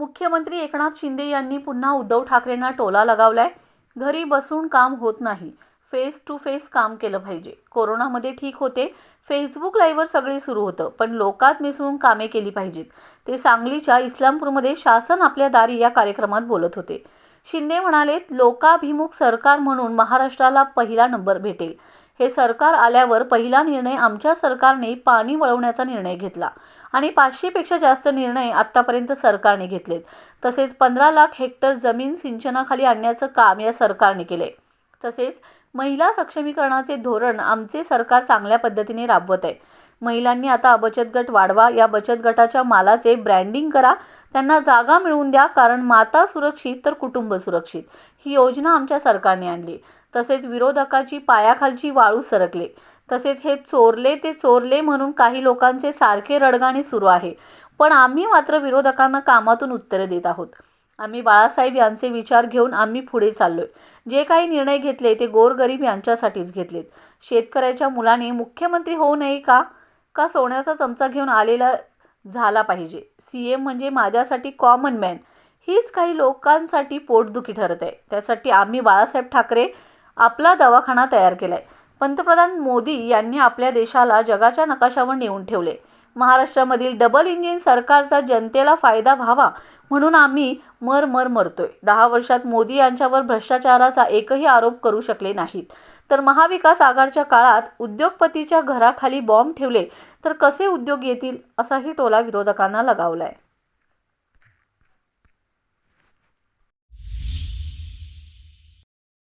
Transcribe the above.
मुख्यमंत्री एकनाथ शिंदे यांनी पुन्हा उद्धव ठाकरेंना टोला लगावलाय. घरी बसून काम होत नाही. फेस टू फेस काम केलं पाहिजे. कोरोनामध्ये ठीक होते. फेसबुक लाईव्हवर सगळे सुरू होतं पण लोकात मिसळून कामे केली पाहिजेत. ते सांगलीच्या इस्लामपूरमध्ये शासन आपल्या दारी या कार्यक्रमात बोलत होते. शिंदे म्हणालेत लोकाभिमुख सरकार म्हणून महाराष्ट्राला पहिला नंबर भेटेल. हे सरकार आल्यावर पहिला निर्णय आमच्या सरकारने पाणी वळवण्याचा निर्णय घेतला. आणि पाचशेपेक्षा जास्त निर्णय आत्तापर्यंत सरकारने घेतलेत. तसेच पंधरा लाख हेक्टर जमीन सिंचनाखाली आणण्याचं काम या सरकारने केले. तसेच महिला सक्षमीकरणाचे धोरण आमचे सरकार चांगल्या पद्धतीने राबवत आहे. महिलांनी आता बचत गट वाढवा या बचत गटाच्या मालाचे ब्रँडिंग करा त्यांना जागा मिळवून द्या कारण माता सुरक्षित तर कुटुंब सुरक्षित. ही योजना आमच्या सरकारने आणली. तसेच विरोधकाची पायाखालची वाळू सरकले. तसेच हे चोरले ते चोरले म्हणून काही लोकांचे सारखे रडगाणे सुरू आहे. पण आम्ही मात्र विरोधकांना कामातून उत्तरे देत आहोत. आम्ही बाळासाहेब यांचे विचार घेऊन आम्ही पुढे चाललोय. जे काही निर्णय घेतले ते गोरगरीब यांच्यासाठीच घेतलेत. शेतकऱ्याच्या मुलाने मुख्यमंत्री होऊ नये का? का सोन्याचा चमचा घेऊन आलेला झाला पाहिजे? सी एम म्हणजे माझ्यासाठी कॉमन मॅन हीच काही लोकांसाठी पोटदुखी ठरत आहे. त्यासाठी आम्ही बाळासाहेब ठाकरे आपला दवाखाना तयार केलाय. पंतप्रधान मोदी यांनी आपल्या देशाला जगाच्या नकाशावर नेऊन ठेवले. महाराष्ट्रामधील डबल इंजिन सरकारचा जनतेला फायदा व्हावा म्हणून आम्ही मर मर मरतोय. दहा वर्षात मोदी यांच्यावर भ्रष्टाचाराचा एकही आरोप करू शकले नाहीत. तर महाविकास आघाडीच्या काळात उद्योगपतीच्या घराखाली बॉम्ब ठेवले तर कसे उद्योग येतील असाही टोला विरोधकांना लगावलाय.